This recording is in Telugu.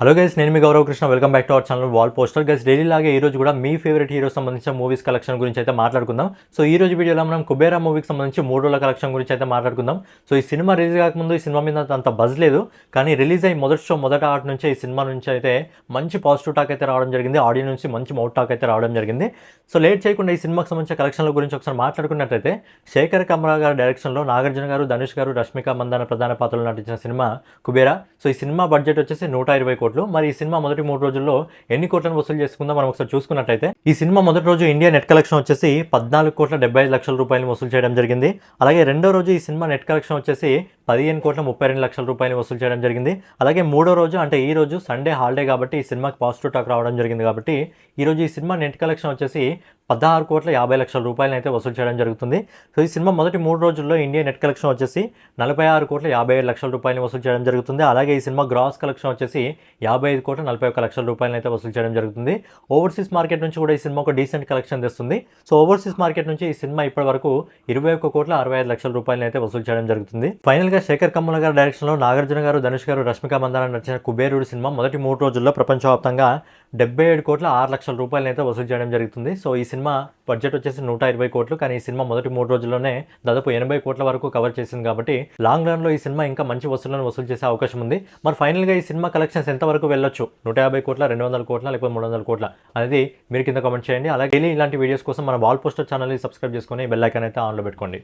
హలో గైస్ నేను మీ Gaurav Krishna. Welcome back to our channel wall poster guys daily లాగే ఈ రోజు కూడా మీ ఫేవరెట్ హీరో సంబంధించిన మూవీస్ కలెక్షన్ గురించి అయితే మాట్లాడుకుందాం. సో ఈ రోజు వీడియోలో మనం కుబేరా మూవీకి సంబంధించి మూడు రోజుల కలెక్షన్ గురించి అయితే మాట్లాడుకుందాం. సో ఈ సినిమా రిలీజ్ కాకముందు ఈ సినిమా మీద అంత బజ్ లేదు. కానీ రిలీజ్ అయ్యి మొదటి షో మొదట ఆట నుంచే ఈ సినిమా నుంచి అయితే మంచి పాజిటివ్ టాక్ అయితే రావడం జరిగింది. ఆడియన్స్ నుంచి మంచి మౌట్ టాక్ అయితే రావడం జరిగింది. సో లేట్ చేయకుండా ఈ సినిమాకి సంబంధించిన కలెక్షన్ల గురించి ఒకసారి మాట్లాడుకున్నట్లయితే శేఖర్ కమరా గారి డైరెక్షన్లో నాగార్జున గారు ధనుష్ గారు రష్మిక మందాన ప్రధాన పాత్రలు నటించిన సినిమా కుబేరా. సో ఈ సినిమా బడ్జెట్ వచ్చేసి నూట ఇరవై కోట్లు. మరి ఈ సినిమా మొదటి మూడు రోజుల్లో ఎన్ని కోట్లను వసూలు చేసుకుందాం మనం ఒకసారి చూసుకున్నట్లయితే ఈ సినిమా మొదటి రోజు ఇండియా నెట్ కలెక్షన్ వచ్చేసి పద్నాలుగు కోట్ల డెబ్బై ఐదు లక్షల రూపాయలు వసూలు చేయడం జరిగింది. అలాగే రెండో రోజు ఈ సినిమా నెట్ కలెక్షన్ వచ్చేసి పదిహేను కోట్ల ముప్పై రెండు లక్షల రూపాయలు వసూలు చేయడం జరిగింది. అలాగే మూడో రోజు అంటే ఈ రోజు సండే హాలిడే కాబట్టి ఈ సినిమాకి పాజిటివ్ టాక్ రావడం జరిగింది కాబట్టి ఈ రోజు ఈ సినిమా నెట్ కలెక్షన్ వచ్చేసి పదహారు కోట్ల యాభై లక్షల రూపాయలు అయితే వసూలు చేయడం జరుగుతుంది. సో ఈ సినిమా మొదటి మూడు రోజుల్లో ఇండియా నెట్ కలెక్షన్ వచ్చేసి నలభై ఆరు కోట్ల యాభై ఏడు లక్షల రూపాయలు వసూలు చేయడం జరుగుతుంది. అలాగే ఈ సినిమా గ్రాస్ కలెక్షన్ వచ్చేసి యాభై ఐదు కోట్ల నలభై ఒక్క లక్షల రూపాయలు అయితే వసూలు చేయడం జరుగుతుంది. ఓవర్సీస్ మార్కెట్ నుంచి కూడా ఈ సినిమా ఒక డీసెంట్ కలెక్షన్ తెస్తుంది. సో ఓవర్సీస్ మార్కెట్ నుంచి ఈ సినిమా ఇప్పటి వరకు ఇరవై ఒక్క కోట్ల అరవై ఐదు లక్షల రూపాయలు అయితే వసూలు చేయడం జరుగుతుంది. ఫైనల్ గా శేఖర్ కమ్మల గారి డైరెక్షన్లో నాగార్జున గారు ధనుష్ గారు రష్మిక మందాన నడిచిన కుబేరుడు సినిమా మొదటి మూడు రోజుల్లో ప్రపంచవ్యాప్తంగా డెబ్బై ఏడు కోట్ల ఆరు లక్షల రూపాయలు అయితే వసూలు చేయడం జరుగుతుంది. సో ఈ సినిమా బడ్జెట్ వచ్చేసి నూట ఇరవై కోట్లు కానీ ఈ సినిమా మొదటి మూడు రోజుల్లోనే దాదాపు ఎనభై కోట్ల వరకు కవర్ చేసింది కాబట్టి లాంగ్ రన్లో ఈ సినిమా ఇంకా మంచి వసూళ్ళను వసూలు చేసే అవకాశం ఉంది. మరి ఫైనల్గా ఈ సినిమా కలెక్షన్స్ ఎంతవరకు వెళ్ళొచ్చు? నూట యాభై కోట్ల రెండు వందల కోట్ల లేకపోతే మూడు వందల కోట్ల అనేది మీరు కింద కామెంట్ చేయండి. అలాగే daily ఇలాంటి వీడియోస్ కోసం మన వాల్ పోస్టర్ ఛానల్ని సబ్స్క్రైబ్ చేసుకొని బెల్ ఐకాన్ అయితే ఆన్లో పెట్టుకోండి.